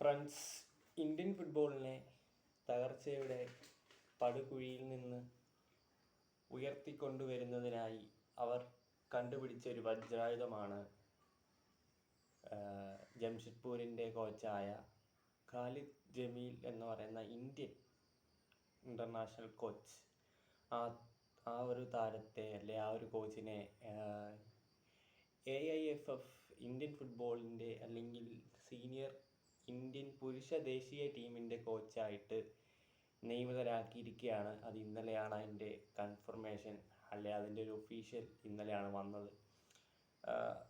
Friends Indian ഫുട്ബോളിനെ തകർച്ചയുടെ പടുകുഴിയിൽ നിന്ന് ഉയർത്തിക്കൊണ്ടുവരുന്നതിനായി അവർ കണ്ടുപിടിച്ച ഒരു വജ്രായുധമാണ് ജംഷഡ്പൂരിന്റെ കോച്ചായ ഖാലിദ് ജമീൽ എന്ന് പറയുന്ന ഇന്ത്യൻ ഇന്റർനാഷണൽ കോച്ച്. ആ ആ ഒരു താരത്തെ അല്ലെ ആ ഒരു കോച്ചിനെ A I F F Indian ഫുട്ബോളിന്റെ അല്ലെങ്കിൽ സീനിയർ ഇന്ത്യൻ പുരുഷ ദേശീയ ടീമിന്റെ കോച്ചായിട്ട് നിയമിതരാക്കിയിരിക്കുകയാണ് അത് ഇന്നലെയാണ് അതിന്റെ കൺഫർമേഷൻ അല്ലെ അതിന്റെ ഒരു ഒഫീഷ്യൽ ഇന്നലെയാണ് വന്നത്.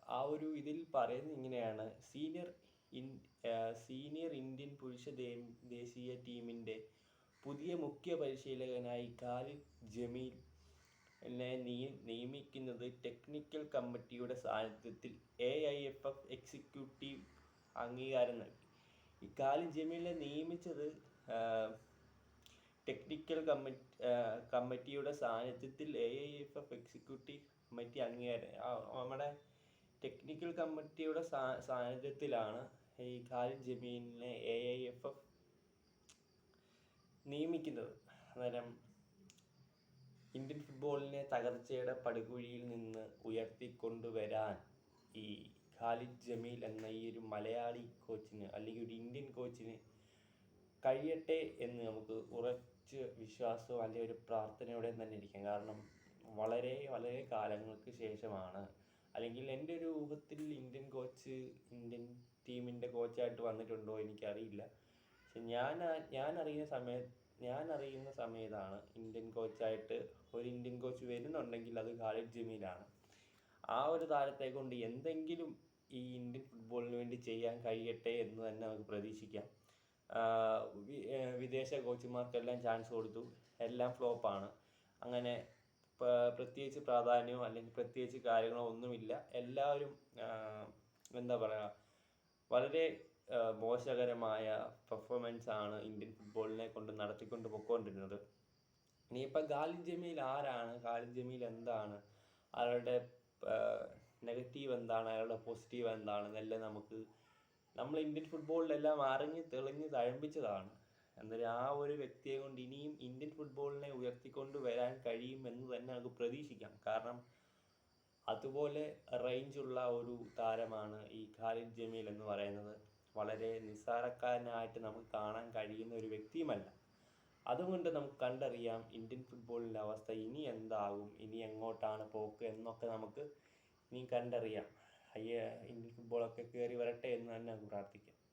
ആ ഒരു ഇതിൽ പറയുന്നത് ഇങ്ങനെയാണ്. സീനിയർ ഇൻ സീനിയർ ഇന്ത്യൻ പുരുഷ ദേശീയ ടീമിന്റെ പുതിയ മുഖ്യ പരിശീലകനായി ഖാലിദ് ജമീൽ എന്നെ നിയ- നിയമിക്കുന്നത് ടെക്നിക്കൽ കമ്മിറ്റിയുടെ സാന്നിധ്യത്തിൽ A I F F executive അംഗീകാരം നൽകി. ഖാലിദ് ജമീലിനെ നിയമിച്ചത് ടെക്നിക്കൽ കമ്മിറ്റി കമ്മിറ്റിയുടെ സാന്നിധ്യത്തിൽ A I F F executive committee അംഗീകാരം നമ്മുടെ ടെക്നിക്കൽ കമ്മിറ്റിയുടെ സാന്നിധ്യത്തിലാണ് ഈ ഖാലിദ് ജമീലിനെ എ ഐ എഫ് എഫ് നിയമിക്കുന്നത്. അന്നേരം ഇന്ത്യൻ ഫുട്ബോളിനെ തകർച്ചയുടെ പടുകുഴിയിൽ നിന്ന് ഉയർത്തിക്കൊണ്ടുവരാൻ ഈ ഖാലിദ് ജമീൽ എന്ന ഈ ഒരു മലയാളി കോച്ചിന് അല്ലെങ്കിൽ ഒരു ഇന്ത്യൻ കോച്ചിന് കഴിയട്ടെ എന്ന് നമുക്ക് ഉറച്ച് വിശ്വാസവും അല്ലെങ്കിൽ ഒരു പ്രാർത്ഥനയോടെ തന്നെ ഇരിക്കാം. കാരണം വളരെ വളരെ കാലങ്ങൾക്ക് ശേഷമാണ്. അല്ലെങ്കിൽ എന്റെ ഒരു ഊഹത്തിൽ ഇന്ത്യൻ കോച്ച് ഇന്ത്യൻ ടീമിന്റെ കോച്ചായിട്ട് വന്നിട്ടുണ്ടോ എനിക്കറിയില്ല. പക്ഷെ ഞാൻ ഞാൻ അറിയുന്ന സമയത്ത് ഞാൻ അറിയുന്ന സമയത്താണ് ഇന്ത്യൻ കോച്ചായിട്ട് ഒരു ഇന്ത്യൻ കോച്ച് വരുന്നുണ്ടെങ്കിൽ അത് ഖാലിദ് ജമീലാണ്. ആ ഒരു താരത്തെ കൊണ്ട് എന്തെങ്കിലും ഈ ഇന്ത്യൻ ഫുട്ബോളിന് വേണ്ടി ചെയ്യാൻ കഴിയട്ടെ എന്ന് തന്നെ നമുക്ക് പ്രതീക്ഷിക്കാം. വിദേശ കോച്ചുമാർക്കെല്ലാം ചാൻസ് കൊടുത്തു. എല്ലാം ഫ്ലോപ്പാണ് അങ്ങനെ പ്രത്യേകിച്ച് പ്രാധാന്യമോ അല്ലെങ്കിൽ പ്രത്യേകിച്ച് കാര്യങ്ങളോ ഒന്നുമില്ല. എല്ലാവരും എന്താ പറയുക വളരെ മോശകരമായ പെർഫോമൻസ് ആണ് ഇന്ത്യൻ ഫുട്ബോളിനെ കൊണ്ട് നടത്തിക്കൊണ്ട് പൊയ്ക്കൊണ്ടിരുന്നത് ഇനിയിപ്പോൾ ഖാലിദ് ജമീൽ ആരാണ്? ഖാലിദ് ജമീൽ എന്താണ്? അയാളുടെ നെഗറ്റീവ് എന്താണ്? അയാളുടെ പോസിറ്റീവ് എന്താണ്? എന്നെല്ലാം നമുക്ക് നമ്മൾ ഇന്ത്യൻ ഫുട്ബോളിലെല്ലാം അറിഞ്ഞ് തെളിഞ്ഞ് തഴമ്പിച്ചതാണ്. എന്നാലും ആ ഒരു വ്യക്തിയെ കൊണ്ട് ഇനിയും ഇന്ത്യൻ ഫുട്ബോളിനെ ഉയർത്തിക്കൊണ്ട് വരാൻ കഴിയുമെന്ന് തന്നെ നമുക്ക് പ്രതീക്ഷിക്കാം. കാരണം അതുപോലെ റേഞ്ചുള്ള ഒരു താരമാണ് ഈ ഖാലിദ് ജമീൽ എന്ന് പറയുന്നത്. വളരെ നിസ്സാരക്കാരനായിട്ട് നമുക്ക് കാണാൻ കഴിയുന്ന ഒരു വ്യക്തിയുമല്ല. അതുകൊണ്ട് നമുക്ക് കണ്ടറിയാം ഇന്ത്യൻ ഫുട്ബോളിന്റെ അവസ്ഥ ഇനി എന്താകും? ഇനി എങ്ങോട്ടാണ് പോക്ക് എന്നൊക്കെ നമുക്ക് ഇനി കണ്ടറിയാം. അയ്യ ഇന്ത്യൻ ഫുട്ബോളൊക്കെ കയറി വരട്ടെ എന്ന് തന്നെ നമുക്ക് പ്രാർത്ഥിക്കാം.